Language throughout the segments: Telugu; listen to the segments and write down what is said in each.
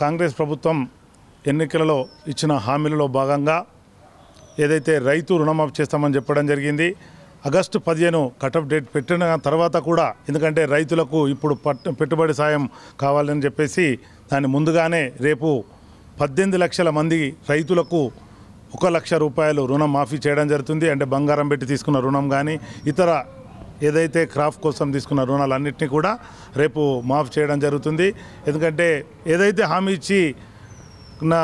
కాంగ్రెస్ ప్రభుత్వం ఎన్నికలలో ఇచ్చిన హామీలలో భాగంగా ఏదైతే రైతు రుణమాఫీ చేస్తామని చెప్పడం జరిగింది. ఆగస్టు పదిహేను కటప్ డేట్ పెట్టిన తర్వాత కూడా ఎందుకంటే రైతులకు ఇప్పుడు పట్ పెట్టుబడి సాయం కావాలని చెప్పేసి దాన్ని ముందుగానే రేపు పద్దెనిమిది లక్షల మంది రైతులకు ఒక లక్ష రూపాయలు రుణం మాఫీ చేయడం జరుగుతుంది. అంటే బంగారం పెట్టి తీసుకున్న రుణం కానీ ఇతర ఏదైతే క్రాఫ్ట్ కోసం తీసుకున్న రుణాలన్నింటినీ కూడా రేపు మాఫ్ చేయడం జరుగుతుంది. ఎందుకంటే ఏదైతే హామీ ఇచ్చి నా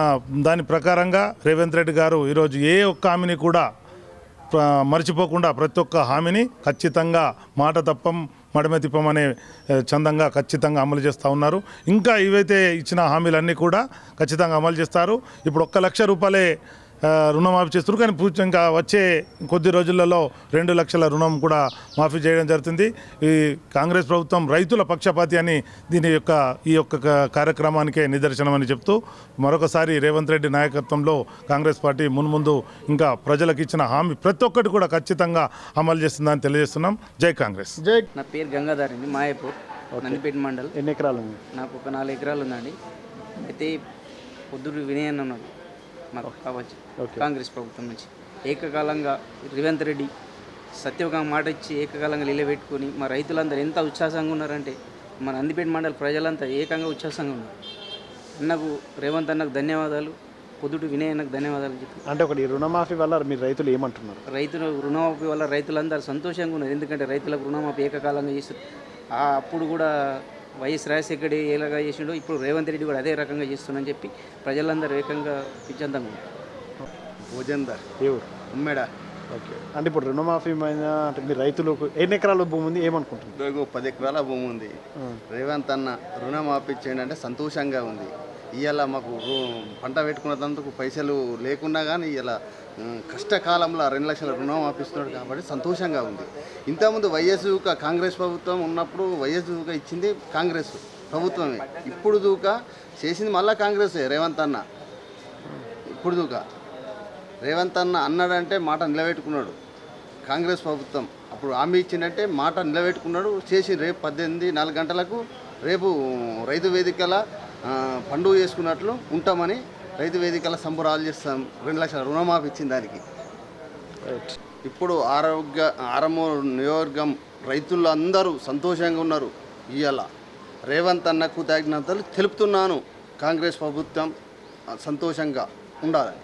దాని ప్రకారంగా రేవంత్ రెడ్డి గారు ఈరోజు ఏ ఒక్క హామీని కూడా మర్చిపోకుండా ప్రతి ఒక్క హామీని ఖచ్చితంగా మాట తప్పం మడమ తిప్పమనే చందంగా ఖచ్చితంగా అమలు చేస్తూ ఉన్నారు. ఇంకా ఇవైతే ఇచ్చిన హామీలన్నీ కూడా ఖచ్చితంగా అమలు చేస్తారు. ఇప్పుడు ఒక్క లక్ష రూపాయలే రుణమాఫీ చేస్తారు కానీ పూర్తి ఇంకా వచ్చే కొద్ది రోజులలో రెండు లక్షల రుణం కూడా మాఫీ చేయడం జరుగుతుంది. ఈ కాంగ్రెస్ ప్రభుత్వం రైతుల పక్షపాతి అని దీని యొక్క ఈ యొక్క కార్యక్రమానికే నిదర్శనమని చెప్తూ మరొకసారి రేవంత్ రెడ్డి నాయకత్వంలో కాంగ్రెస్ పార్టీ మున్ముందు ఇంకా ప్రజలకు ఇచ్చిన హామీ ప్రతి ఒక్కటి కూడా ఖచ్చితంగా అమలు చేస్తుందని తెలియజేస్తున్నాం. జై కాంగ్రెస్. జై. నా పేరు గంగాధర్ అండి మాయపూర్ నందిపేట మండల్. ఎన్ని ఎకరాలు నాకు ఒక నాలుగు ఎకరాలు ఉందండి. అయితే పొద్దుడు వినయన్ ఉన్నాడు మాకు కావచ్చు. కాంగ్రెస్ ప్రభుత్వం నుంచి. ఏకకాలంగా రేవంత్ రెడ్డి సత్యవగా మాట ఇచ్చి ఏకకాలంగా నిలబెట్టుకొని మా రైతులందరూ ఎంత ఉత్సాహంగా ఉన్నారంటే మన నందిపేట మండల ప్రజలంతా ఏకంగా ఉత్సాహంగా ఉన్నారు. అన్నకు రేవంత్ అన్నకు ధన్యవాదాలు పొద్దుడు వినయ్ అన్నకు ధన్యవాదాలు చెప్పి. అంటే ఒకటి రుణమాఫీ వల్ల మీరు రైతులు ఏమంటున్నారు? రైతులు రుణమాఫీ వల్ల రైతులందరూ సంతోషంగా ఉన్నారు. ఎందుకంటే రైతులకు రుణమాఫీ ఏకకాలంగా చేస్తారు. అప్పుడు కూడా వైఎస్ రాజశేఖర్ ఎలాగా చేసిండో ఇప్పుడు రేవంత్ రెడ్డి కూడా అదే రకంగా చేస్తుందని చెప్పి ప్రజలందరూ ఏకంగా పిచ్చంతంగా భోజందర్ ఉమ్మెడ? ఓకే. అంటే ఇప్పుడు రుణమాఫీ మీద అంటే మీ రైతులకు ఎన్ని ఎకరాల భూమి ఉంది? ఏమనుకుంటున్నారు? ఇదిగో పది ఎకరాల భూమి ఉంది. రేవంత్ అన్న రుణం ఆపించేయండి అంటే సంతోషంగా ఉంది. ఇవాళ మాకు పంట పెట్టుకున్నందుకు పైసలు లేకున్నా కానీ ఇలా కష్టకాలంలో రెండు లక్షల రుణం ఆపిస్తున్నాడు కాబట్టి సంతోషంగా ఉంది. ఇంతకుముందు వైఎస్ దూక కాంగ్రెస్ ప్రభుత్వం ఉన్నప్పుడు వైఎస్ దూక ఇచ్చింది కాంగ్రెస్ ప్రభుత్వమే. ఇప్పుడు దూక చేసింది మళ్ళీ కాంగ్రెసే రేవంత్ అన్న. ఇప్పుడు దూక రేవంత్ అన్న అన్నాడంటే మాట నిలబెట్టుకున్నాడు కాంగ్రెస్ ప్రభుత్వం. అప్పుడు హామీ ఇచ్చిందంటే మాట నిలబెట్టుకున్నాడు. చేసి రేపు పద్దెనిమిది నాలుగు గంటలకు రేపు రైతు వేదికల పండుగ చేసుకున్నట్లు ఉంటామని రైతు వేదికల సంబరాలు చేస్తాం. రెండు లక్షల రుణమాఫీ ఇచ్చిన దానికి. ఇప్పుడు ఆరోగ్య ఆరమూరు నియోజకవర్గం రైతులు అందరూ సంతోషంగా ఉన్నారు. ఇవాళ రేవంత్ అన్నకు తగినంతలు తెలుపుతున్నాను. కాంగ్రెస్ ప్రభుత్వం సంతోషంగా ఉండాలని.